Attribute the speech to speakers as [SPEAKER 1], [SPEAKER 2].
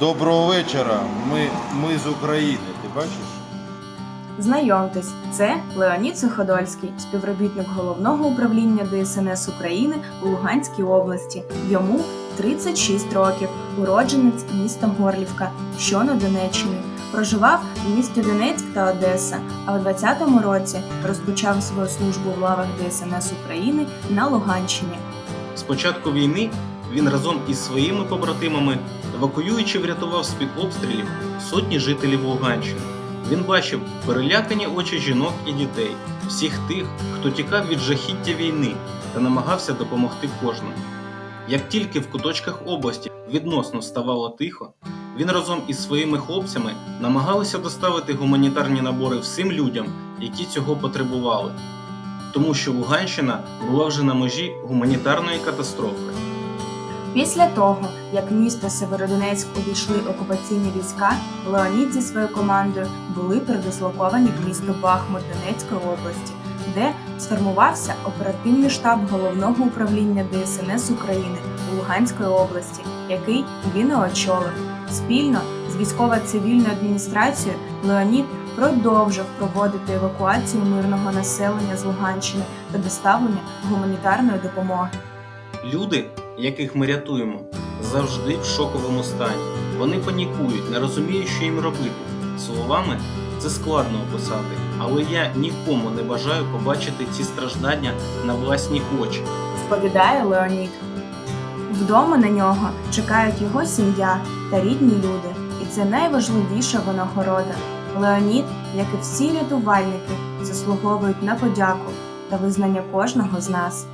[SPEAKER 1] Доброго вечора. Ми, ми з України. Ти бачиш?
[SPEAKER 2] Знайомтесь, це Леонід Суходольський, співробітник головного управління ДСНС України у Луганській області. Йому 36 років, уродженець міста Горлівка, що на Донеччині. Проживав в місті Донецьк та Одеса, а в 20-му році розпочав свою службу в лавах ДСНС України на Луганщині.
[SPEAKER 3] З початку війни він разом із своїми побратимами, евакуюючи, врятував з-під обстрілів сотні жителів Луганщини. Він бачив перелякані очі жінок і дітей, всіх тих, хто тікав від жахіття війни та намагався допомогти кожному. Як тільки в куточках області відносно ставало тихо, він разом із своїми хлопцями намагалися доставити гуманітарні набори всім людям, які цього потребували тому що Луганщина була вже на межі гуманітарної катастрофи.
[SPEAKER 2] Після того, як місто Северодонецьк увійшли окупаційні війська, Леонід зі своєю командою були передислоковані в місто Бахмут Донецької області, де сформувався оперативний штаб головного управління ДСНС України у Луганської області, який він очолив. Спільно з військово-цивільною адміністрацією Леонід продовжив проводити евакуацію мирного населення з Луганщини та доставлення гуманітарної допомоги.
[SPEAKER 3] Люди, яких ми рятуємо, завжди в шоковому стані. Вони панікують, не розуміють, що їм робити. Словами це складно описати, але я нікому не бажаю побачити ці страждання на власні очі.
[SPEAKER 2] розповідає Леонід. Вдома на нього чекають його сім'я та рідні люди, і це найважливіша винагорода. Леонід, як і всі рятувальники, заслуговують на подяку та визнання кожного з нас.